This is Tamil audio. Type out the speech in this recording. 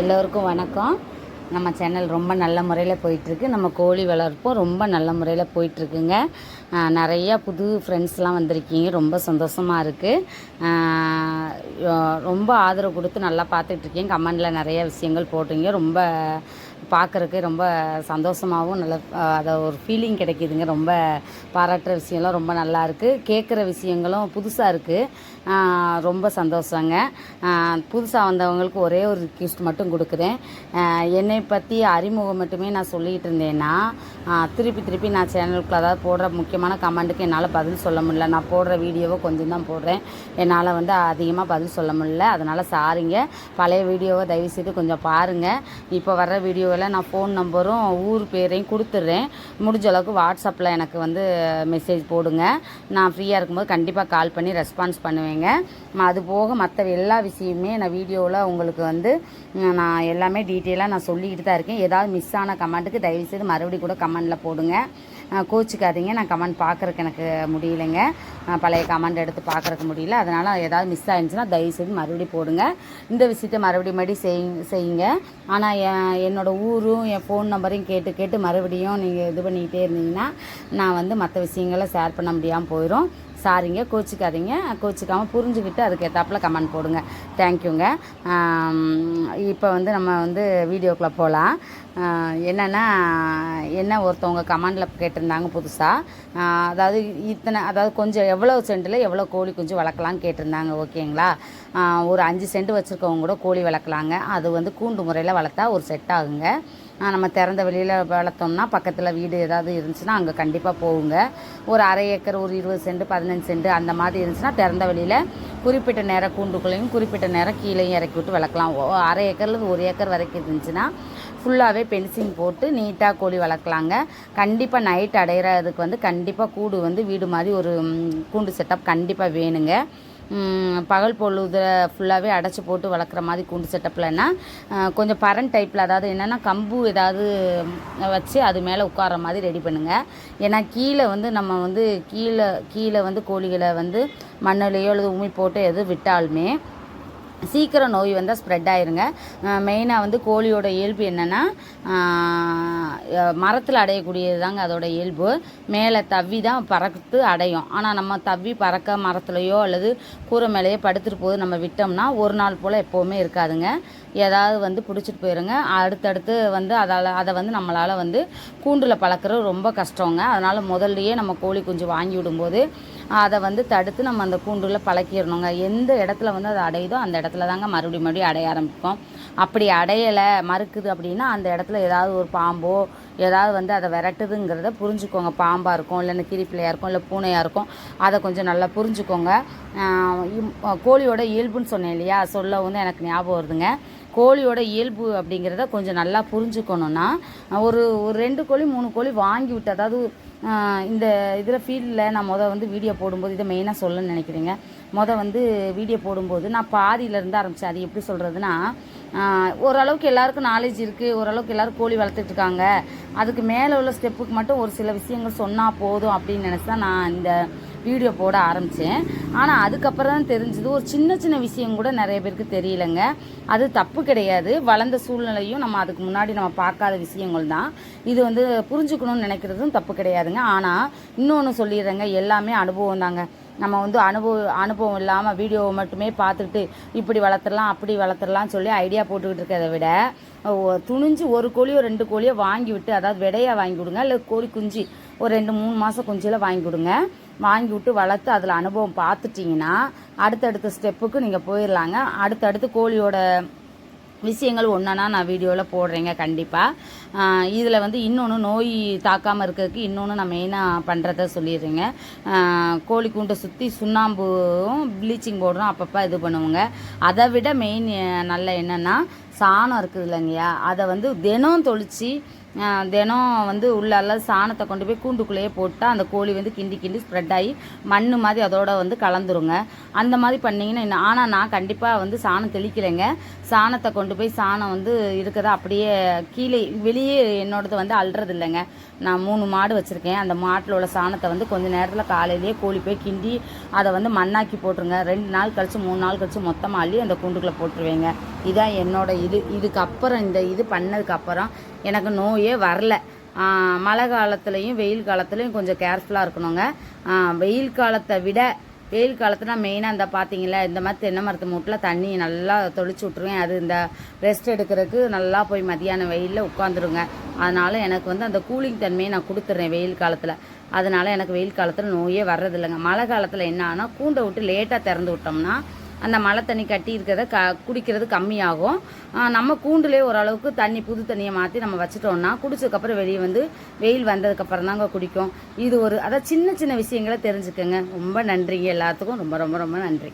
எல்லோருக்கும் வணக்கம். நம்ம சேனல் ரொம்ப நல்ல முறையில் போயிட்டுருக்கு. நம்ம கோழி வளர்ப்போம். ரொம்ப நல்ல முறையில் போயிட்டுருக்குங்க. நிறையா புது ஃப்ரெண்ட்ஸ்லாம் வந்திருக்கீங்க. ரொம்ப சந்தோஷமாக இருக்குது ரொம்ப ஆதரவு கொடுத்து நல்லா பார்த்துட்ருக்கீங்க கமெண்டில் நிறைய விஷயங்கள் போட்டிங்க. ரொம்ப பார்க்குறக்கு ரொம்ப சந்தோஷமாகவும் நல்ல அதை ஒரு ஃபீலிங் கிடைக்கிதுங்க. ரொம்ப பாராட்டுற விஷயம்லாம் ரொம்ப நல்லா இருக்குது கேட்குற விஷயங்களும் புதுசாக இருக்குது ரொம்ப சந்தோஷங்க. புதுசாக வந்தவங்களுக்கு ஒரே ஒரு ரிக்வெஸ்ட் மட்டும் கொடுக்குறேன். என்னை பற்றி அறிமுகம் மட்டுமே நான் சொல்லிகிட்டு இருந்தேன்னா திருப்பி திருப்பி நான் சேனலுக்குள்ள அதாவது போடுற முக்கியமான கமெண்ட்டுக்கு என்னால் பதில் சொல்ல முடியல. நான் போடுற வீடியோவை கொஞ்சம் தான் போடுறேன். என்னால் வந்து அதிகமாக பதில் சொல்ல முடியல. அதனால் சாரிங்க. பழைய வீடியோவை தயவுசெய்து கொஞ்சம் பாருங்கள் இப்போ வர்ற ஒருவேளை நான் ஃபோன் நம்பரும் ஊர் பேரையும் கொடுத்துட்றேன். முடிஞ்ச அளவுக்கு வாட்ஸ்அப்பில் எனக்கு வந்து மெசேஜ் போடுங்க. நான் ஃப்ரீயாக இருக்கும்போது கண்டிப்பாக கால் பண்ணி ரெஸ்பான்ஸ் பண்ணுவேங்க. அது போக மற்ற எல்லா விஷயமே நான் வீடியோவில் உங்களுக்கு வந்து நான் எல்லாமே டீட்டெயிலாக நான் சொல்லிக்கிட்டு தான் இருக்கேன். ஏதாவது மிஸ் ஆன கமெண்ட்டுக்கு தயவுசெய்து மறுபடியும் கூட கமெண்டில் போடுங்க. கோச்சிக்காதீங்க. நான் கமெண்ட் பார்க்குறக்கு எனக்கு முடியலைங்க. பழைய கமெண்ட் எடுத்து பார்க்குறக்கு முடியல. அதனால் ஏதாவது மிஸ் ஆயிருந்துச்சுன்னா தயவுசெய்து மறுபடியும் போடுங்க. இந்த விஷயத்தை மறுபடியும் மறுபடியும் செய் செய்யுங்க. ஆனால் என் என்னோடய ஊரும் என் ஃபோன் நம்பரையும் கேட்டு கேட்டு மறுபடியும் நீங்கள் இது பண்ணிக்கிட்டே இருந்தீங்கன்னா நான் வந்து மற்ற விஷயங்களை ஷேர் பண்ண முடியாமல் போயிடும் சாரிங்க கோச்சிக்காதீங்க. கோச்சிக்காமல் புரிஞ்சுக்கிட்டு அதுக்கேற்றாப்புல கமெண்ட் போடுங்க. தேங்க்யூங்க இப்போ வந்து நம்ம வந்து வீடியோக்குள்ளே போகலாம் என்னென்னா என்ன ஒருத்தவங்க கமெண்டில் கேட்டிருந்தாங்க புதுசாக அதாவது இத்தனை அதாவது கொஞ்சம் எவ்வளோ சென்ட்டில் எவ்வளோ கோழி குஞ்சு வளர்க்கலான்னு கேட்டிருந்தாங்க ஓகேங்களா? ஒரு அஞ்சு சென்ட் வச்சுருக்கவங்க கூட கோழி வளர்க்கலாங்க. அது வந்து கூண்டு முறையில் வளர்த்தா ஒரு செட் ஆகுங்க. நம்ம திறந்த வெளியில் வளர்த்தோம்னா பக்கத்தில் வீடு ஏதாவது இருந்துச்சுன்னா அங்கே கண்டிப்பாக போகுங்க. ஒரு அரை ஏக்கர் ஒரு இருபது சென்ட் பதினஞ்சு சென்ட் அந்த மாதிரி இருந்துச்சுன்னா திறந்த வெளியில் குறிப்பிட்ட நேரம் கூண்டுக்குள்ளேயும் குறிப்பிட்ட நேரம் கீழேயும் இறக்கி விட்டு வளர்க்கலாம். ஓ- அரை ஏக்கர்லேருந்து ஒரு ஏக்கர் வரைக்கும் இருந்துச்சுன்னா ஃபுல்லாகவே பென்சிங் போட்டு நீட்டாக கோழி வளர்க்கலாங்க. கண்டிப்பாக நைட் அடையிறதுக்கு வந்து கண்டிப்பாக கூடு வந்து வீடு மாதிரி ஒரு கூண்டு செட்டப் கண்டிப்பாக வேணுங்க. பகல் பொழுது ஃபுல்லாகவே அடைச்சி போட்டு வளர்க்குற மாதிரி கூண்டு செட்டப்லன்னா கொஞ்சம் பரன் டைப்பில் அதாவது என்னென்னா கம்பு ஏதாவது வச்சு அது மேலே உட்கார மாதிரி ரெடி பண்ணுங்கள் ஏன்னா கீழே வந்து நம்ம வந்து கீழே கீழே வந்து கோழிகளை வந்து மண்ணுலேயோ அல்லது உமி போட்டு எதுவும் விட்டாலுமே சீக்கிரம் நோய் வந்தால் ஸ்ப்ரெட் ஆயிருங்க. மெயினாக வந்து கோழியோட இயல்பு என்னென்னா மரத்தில் அடையக்கூடியது தாங்க அதோட இயல்பு. மேலே தவ்வி தான் பறத்து அடையும். ஆனால் நம்ம தவ்வி பறக்க மரத்துலையோ அல்லது கூரை மேலேயோ படுத்துட்டு போது நம்ம விட்டோம்னா ஒரு நாள் போல் எப்போவுமே இருக்காதுங்க. ஏதாவது வந்து பிடிச்சிட்டு போயிருங்க. அடுத்தடுத்து வந்து அதால் அதை வந்து நம்மளால் வந்து கூண்டில் பழக்கிறது ரொம்ப கஷ்டங்க. அதனால் முதல்லையே நம்ம கோழி குஞ்சு வாங்கி விடும்போது அதை வந்து தடுத்து நம்ம அந்த கூண்டில் பழக்கிடணுங்க. எந்த இடத்துல வந்து அது அடையுதோ அந்த இடத்துல தாங்க மறுபடியும் மறுபடியும் அடைய ஆரம்பிக்கும் அப்படி அடையலை மறுக்குது அப்படின்னா அந்த இடத்துல ஏதாவது ஒரு பாம்போ ஏதாவது வந்து அதை விரட்டுதுங்கிறத புரிஞ்சுக்கோங்க. பாம்பாக இருக்கும் இல்லைன்னா கிரிப்பிள்ளையாக இருக்கும் இல்லை பூனையாக இருக்கும். அதை கொஞ்சம் நல்லா புரிஞ்சுக்கோங்க. கோழியோட இயல்புன்னு சொன்னேன் இல்லையா? சொல்ல வந்து எனக்கு ஞாபகம் வருதுங்க. கோழியோட இயல்பு அப்படிங்கிறத கொஞ்சம் நல்லா புரிஞ்சுக்கணுன்னா ஒரு ஒரு ரெண்டு கோழி மூணு கோழி வாங்கி விட்டு அதாவது இந்த இதில் ஃபீல்டில் நான் மொதல் வந்து வீடியோ போடும்போது இதை மெயினாக சொல்லணும்னு நினைக்கிறேங்க. மொதல் வந்து வீடியோ போடும்போது நான் பாதியிலேருந்து ஆரம்பித்தேன் அது எப்படி சொல்கிறதுனா ஓரளவுக்கு எல்லாருக்கும் நாலேஜ் இருக்குது ஓரளவுக்கு எல்லாரும் கோழி வளர்த்துட்டு இருக்காங்க. அதுக்கு மேலே உள்ள ஸ்டெப்புக்கு மட்டும் ஒரு சில விஷயங்கள் சொன்னால் போதும் அப்படின்னு நினச்சி தான் நான் இந்த வீடியோ போட ஆரம்பித்தேன் ஆனால் அதுக்கப்புறம் தான் தெரிஞ்சது ஒரு சின்ன சின்ன விஷயம் கூட நிறைய பேருக்கு தெரியலங்க. அது தப்பு கிடையாது. வளர்ந்த சூழ்நிலையும் நம்ம அதுக்கு முன்னாடி நம்ம பார்க்காத விஷயங்கள் தான். இது வந்து புரிஞ்சுக்கணும்னு நினைக்கிறதும் தப்பு கிடையாதுங்க. ஆனால் இன்னொன்று சொல்லிடுறேங்க. எல்லாமே அனுபவம் தாங்க. நம்ம வந்து அனுபவ அனுபவம் இல்லாமல் வீடியோவை மட்டுமே பார்த்துட்டு இப்படி வளர்த்துடலாம் அப்படி வளர்த்துடலாம் சொல்லி ஐடியா போட்டுக்கிட்டு இருக்கிறத விட துணிஞ்சு ஒரு கோழியோ ரெண்டு கோழியோ வாங்கி விட்டு அதாவது விடையாக வாங்கி கொடுங்க இல்லை கோழி குஞ்சு ஒரு ரெண்டு மூணு மாதம் குஞ்சில் வாங்கி கொடுங்க. வாங்கி விட்டு வளர்த்து அதில் அனுபவம் பார்த்துட்டிங்கன்னா அடுத்தடுத்த ஸ்டெப்புக்கு நீங்கள் போயிடலாங்க. அடுத்தடுத்து கோழியோட விஷயங்கள் ஒன்றா நான் வீடியோவில் போடுறேங்க கண்டிப்பாக இதில் வந்து இன்னொன்று நோய் தாக்காமல் இருக்கிறதுக்கு இன்னொன்று நான் மெயினாக பண்ணுறத சொல்லிடுறேங்க. ஆஹ் கோழி கூண்டை சுற்றி சுண்ணாம்பும் ப்ளீச்சிங் பவுடரும் அப்பப்போ இது பண்ணுவோங்க. அதை விட மெயின் நல்ல என்னென்னா சாணம் இருக்குது இல்லைங்கய்யா அதை வந்து தினம் தொளிச்சு தினம் வந்து உள்ளால சாணத்தை கொண்டு போய் கூண்டுக்குள்ளேயே போட்டால் அந்த கோழி வந்து கிண்டி கிண்டி ஸ்ப்ரெட் ஆகி மண் மாதிரி அதோட வந்து கலந்துருங்க. அந்த மாதிரி பண்ணிங்கன்னா என்ன ஆனால் நான் கண்டிப்பாக வந்து சாணம் தெளிக்கலைங்க. சாணத்தை கொண்டு போய் சாணம் வந்து இருக்கிறத அப்படியே கீழே வெளியே என்னோடது வந்து அல்றது இல்லைங்க. நான் மூணு மாடு வச்சுருக்கேன். அந்த மாட்டில் உள்ள சாணத்தை வந்து கொஞ்சம் நேரத்தில் காலையிலேயே கோழி போய் கிண்டி அதை வந்து மண்ணாக்கி போட்டுருங்க. ரெண்டு நாள் கழித்து மூணு நாள் கழித்து மொத்தமாக அள்ளி அந்த கூண்டுக்குள்ளே போட்டுருவேங்க. இதான் என்னோட இது. இதுக்கப்புறம் இந்த இது பண்ணதுக்கப்புறம் எனக்கு நோயே வரல. மழை காலத்துலேயும் வெயில் காலத்துலேயும் கொஞ்சம் கேர்ஃபுல்லாக இருக்கணுங்க. வெயில் காலத்தை விட வெயில் காலத்துல மெயினாக இந்த பார்த்தீங்களா இந்த மாதிரி தென்னை மரத்து மூட்டில் தண்ணி நல்லா தொளிச்சு விட்ருவேன் அது இந்த ரெஸ்ட் எடுக்கிறதுக்கு நல்லா போய் மதியான வெயிலில் உட்காந்துருங்க அதனால் எனக்கு வந்து அந்த கூலிங் தன்மையை நான் கொடுத்துட்றேன் வெயில் காலத்தில். அதனால் எனக்கு வெயில் காலத்தில் நோயே வர்றதில்லைங்க. மழை காலத்தில் என்ன கூண்டை விட்டு லேட்டாக திறந்து விட்டோம்னா அந்த மழை தண்ணி கட்டி இருக்கிறத க குடிக்கிறது கம்மியாகும். நம்ம கூண்டுலேயே ஓரளவுக்கு தண்ணி புது தண்ணியை மாற்றி நம்ம வச்சுட்டோம்னா குடிச்சதுக்கப்புறம் வெளியே வந்து வெயில் வந்ததுக்கப்புறம் தாங்க குடிக்கும். இது ஒரு அதான் சின்ன சின்ன விஷயங்களை தெரிஞ்சுக்கோங்க. ரொம்ப நன்றிங்க எல்லாத்துக்கும். ரொம்ப ரொம்ப ரொம்ப நன்றி.